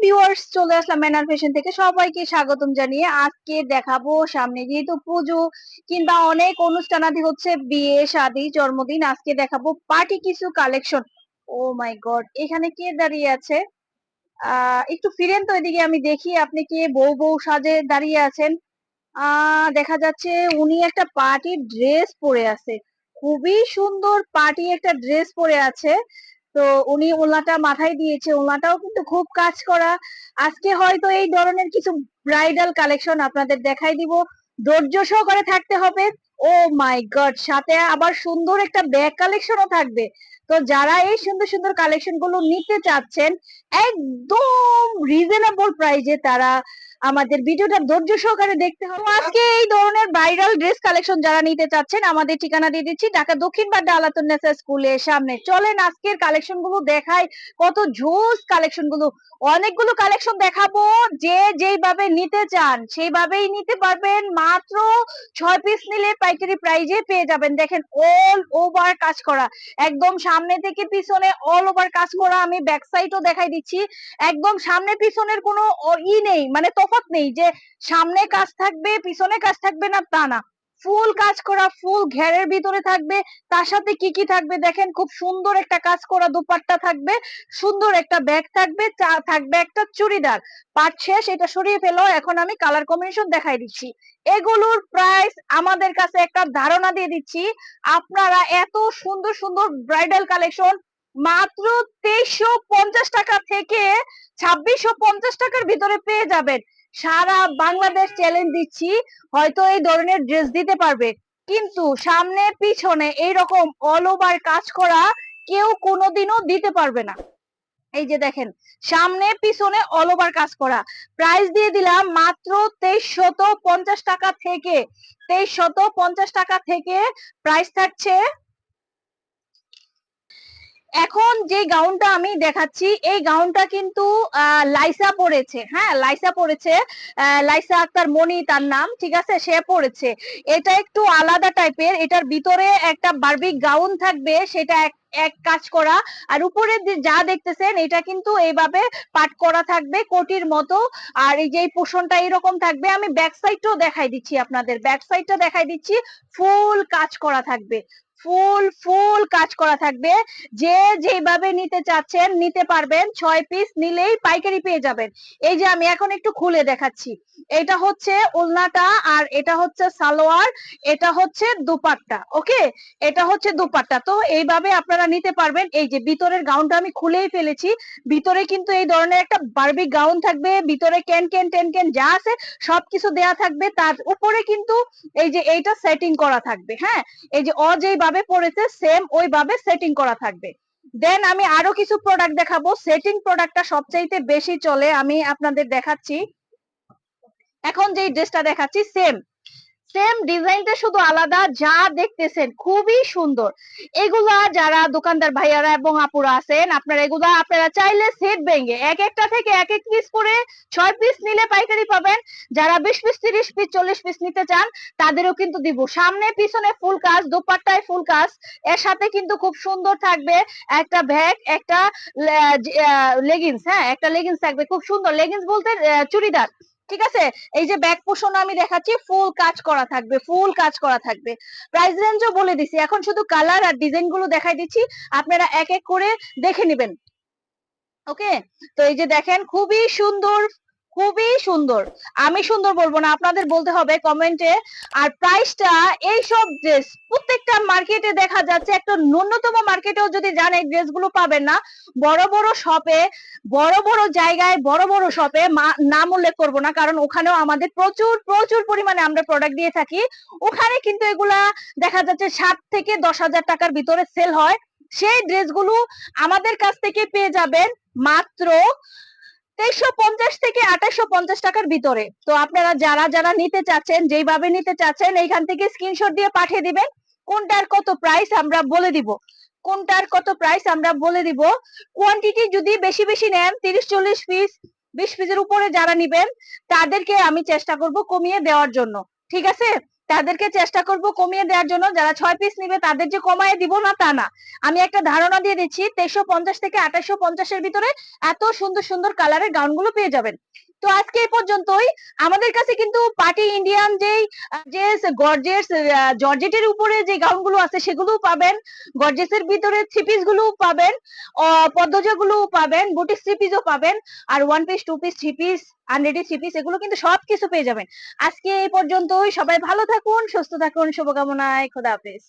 Viewers চলে আসলাম manner fashion থেকে। সবাইকে স্বাগতম জানিয়ে আজকে দেখাবো সামনে যেহেতু পুজো কিংবা অনেক অনুষ্ঠানাদি হচ্ছে বিয়ে, শাদী, জন্মদিন, আজকে দেখাবো পার্টি কিছু কালেকশন ও মাই গড এখানে কে দাঁড়িয়ে আছে? আহ, একটু ফিরেন তো এদিকে আমি দেখি আপনি কে? বউ বউ সাজে দাঁড়িয়ে আছেন। আহ, দেখা যাচ্ছে উনি একটা পার্টির ড্রেস পরে আছে। খুবই সুন্দর পার্টি একটা ড্রেস পরে আছে। তো উনি ওনাটা মাথায় দিয়েছে। ওনাটাও কিন্তু খুব কাজ করা। আজকে হয়তো এই ধরনের কিছু ব্রাইডাল কালেকশন আপনাদের দেখাই দিব। ধৈর্য সহকারে থাকতে হবে। ও মাই গড সাথে আবার সুন্দর একটা ব্যাগ কালেকশনও থাকবে। তো যারা এই সুন্দর সুন্দর কালেকশনগুলো নিতে চাচ্ছেন, একদম রিজনেবল প্রাইজে তারা আমাদের ভিডিওটা ধৈর্য সহকারে দেখতে হবে। আজকে এই ধরনের ভাইরাল ড্রেস কালেকশন যারা নিতে চাচ্ছেন, আমাদের ঠিকানা দিয়ে দিচ্ছি, ঢাকা দক্ষিণ বাড্ডা আলাতুন্নেসা স্কুলের সামনে। চলেন আজকের কালেকশনগুলো দেখাই, কত জোস কালেকশনগুলো অনেকগুলো কালেকশন দেখাবো, যে যেইভাবে নিতে চান, সেইভাবেই নিতে পারবেন। মাত্র ছয় পিস নিলে পাইকারি প্রাইজে পেয়ে যাবেন। দেখেন অল ওভার কাজ করা। একদম সামনে থেকে পিছনে অল ওভার কাজ করা। আমি ব্যাক সাইডও দেখাই দিচ্ছি। একদম সামনে পিছনের কোনো ই নেই মানে তফাৎ নেই যে সামনে কাজ থাকবে, পিছনে কাজ থাকবে না। তা না। ফুল কাজ করা, ফুল ঘেরের ভিতরে থাকবে, তার সাথে কি কি থাকবে দেখেন, খুব সুন্দর একটা কাজ করা দুপাট্টা থাকবে, সুন্দর একটা ব্যাগ থাকবে থাকবে একটা চুড়িদার। পাট শেষ, এটা সরিয়ে ফেলো, এখন আমি কালার কম্বিনেশন দেখাই দিচ্ছি। এগুলোর প্রাইস আমাদের কাছে একটা ধারণা দিয়ে দিচ্ছি, আপনারা এত সুন্দর সুন্দর ব্রাইডাল কালেকশন মাত্র তেইশশো টাকা থেকে ছাব্বিশশো টাকার ভিতরে পেয়ে যাবেন। সারা বাংলাদেশ চ্যালেঞ্জ দিচ্ছি, হয়তো এই ধরনের ড্রেস দিতে পারবে। কিন্তু সামনে পিছনে এইরকম অল ওভার কাজ করা কেউ কোনোদিনও দিতে পারবে না। এই যে দেখেন, সামনে পিছনে অল ওভার কাজ করা। প্রাইস দিয়ে দিলাম মাত্র তেইশ শত পঞ্চাশ টাকা থেকে। তেইশ শত পঞ্চাশ টাকা থেকে প্রাইস থাকছে এখন যে গাউনটা আমি দেখাচ্ছি এই গাউনটা কিন্তু লাইসা পরেছে। হ্যাঁ লাইসা পরেছে। আহ, লাইসা আক্তার মনি তার নাম ঠিক আছে? সে পরেছে। এটা একটু আলাদা টাইপের। এটার ভিতরে একটা বার্বিক গাউন থাকবে সেটা এক এক কাজ করা। আর উপরে যে- যা দেখতেছেন এটা কিন্তু এইভাবে পাট করা থাকবে কোটির মতো। আর এই যে পোষণটা এরকম থাকবে আমি ব্যাক সাইডটাও দেখাই দিচ্ছি আপনাদের। ব্যাক সাইডটা দেখাই দিচ্ছি ফুল কাজ করা থাকবে। ফুল ফুল কাজ করা থাকবে। যে যেভাবে নিতে চাচ্ছেন, নিতে পারবেন। ছয় পিস নিলেই পাইকারি পেয়ে যাবেন। এই যে আমি এখন একটু খুলে দেখাচ্ছি। এটা হচ্ছে ওলনাটা আর এটা হচ্ছে সালোয়ার। এটা হচ্ছে দুপাট্টা, ওকে? এটা হচ্ছে দুপাট্টা। তো এইভাবে আপনারা নিতে পারবেন। এই যে ভিতরের গাউনটা আমি খুলেই ফেলেছি। ভিতরে কিন্তু এই ধরনের একটা বারবি গাউন থাকবে। ভিতরে ক্যান ক্যান টেন ক্যান যা আছে সবকিছু দেয়া থাকবে। তার উপরে কিন্তু এই যে এইটা সেটিং করা থাকবে হ্যাঁ? এই যে অ যেইভাবে পড়েছে সেম ওইভাবে সেটিং করা থাকবে। দেন আমি আরও কিছু প্রোডাক্ট দেখাবো। সেটিং প্রোডাক্টটা সবচাইতে বেশি চলে, আমি আপনাদের দেখাচ্ছি। এখন যে ড্রেসটা দেখাচ্ছি সেম সেম ডিজাইনটা শুধু আলাদা, যা দেখতেছেন খুবই সুন্দর। এগুলা যারা দোকানদার ভাইয়ারা এবং আপুরা আছেন, আপনারা এগুলা আপনারা চাইলে সেট ভেঙে এক একটা থেকে এক এক পিস করে ছয় পিস নিলে পাইকারি পাবেন। যারা বিশ পিস তিরিশ পিস চল্লিশ পিস নিতে চান, তাদেরও কিন্তু দিব। সামনে, পিছনে ফুল কাজ, দোপাট্টায় ফুল কাজ। এর সাথে কিন্তু খুব সুন্দর থাকবে একটা ব্যাগ একটা লেগিংস হ্যাঁ? একটা লেগিংস থাকবে। খুব সুন্দর। লেগিংস বলতে চুড়িদার। ঠিক আছে? এই যে ব্যাক পোষণ আমি দেখাচ্ছি ফুল কাজ করা থাকবে ফুল কাজ করা থাকবে। প্রাইস রেঞ্জও বলে দিছি। এখন শুধু কালার আর ডিজাইনগুলো দেখাই দিচ্ছি। আপনারা এক এক করে দেখে নেবেন। ওকে তো এই যে দেখেন, খুবই সুন্দর খুবই সুন্দর। আমি সুন্দর বলব না, আপনাদের বলতে হবে কমেন্টে আর প্রাইসটা এই সব ড্রেস প্রত্যেকটা মার্কেটে দেখা যাচ্ছে একটা ন্যূনতম মার্কেটেও যদি যান, এই ড্রেসগুলো পাবেন না। বড় বড় শপে বড় বড় জায়গায়, বড় বড় শপে নাম উল্লেখ করব না, কারণ ওখানেও আমাদের প্রচুর প্রচুর পরিমাণে আমরা প্রোডাক্ট দিয়ে থাকি। ওখানে কিন্তু এগুলা দেখা যাচ্ছে সাত থেকে দশ হাজার টাকার ভিতরে সেল হয়। সেই ড্রেসগুলো আমাদের কাছ থেকে পেয়ে যাবেন মাত্র থেকে আঠাশশো টাকার ভিতরে। তো আপনারা যারা যারা নিতে চাচ্ছেন নিতে চাচ্ছেন, এইখান থেকে স্ক্রিনশট দিয়ে পাঠিয়ে দিবেন। কোনটার কত প্রাইস আমরা বলে দিব। কোনটার কত প্রাইস আমরা বলে দিব। কোয়ান্টিটি যদি বেশি বেশি নেন, তিরিশ চল্লিশ পিস বিশ পিসের উপরে যারা নিবেন, তাদেরকে আমি চেষ্টা করব কমিয়ে দেওয়ার জন্য। ঠিক আছে? তাদেরকে চেষ্টা করব কমিয়ে দেওয়ার জন্য। যারা ছয় পিস নিবে, তাদের যে কমায় দিব না, তা না। আমি একটা ধারণা দিয়ে দিচ্ছি, তেইশশো পঞ্চাশ থেকে আঠাশশো পঞ্চাশের ভিতরে এত সুন্দর সুন্দর কালারের গাউনগুলো পেয়ে যাবেন। তো আজকে এই পর্যন্তই। আমাদের কাছে কিন্তু পার্টি ইন্ডিয়ান যেই যে গর্জেস জর্জেটের উপরে যে গাউনগুলো আছে সেগুলোও পাবেন। গর্জেসের ভিতরে থ্রি পিস গুলোও পাবেন পদ্মজা গুলোও পাবেন বুটিক থ্রি পিসও পাবেন, আর one piece two piece three piece unready three piece এগুলো কিন্তু সবকিছু পেয়ে যাবেন। আজকে এই পর্যন্তই, সবাই ভালো থাকুন, সুস্থ থাকুন, শুভকামনায়, খোদা হাফেজ।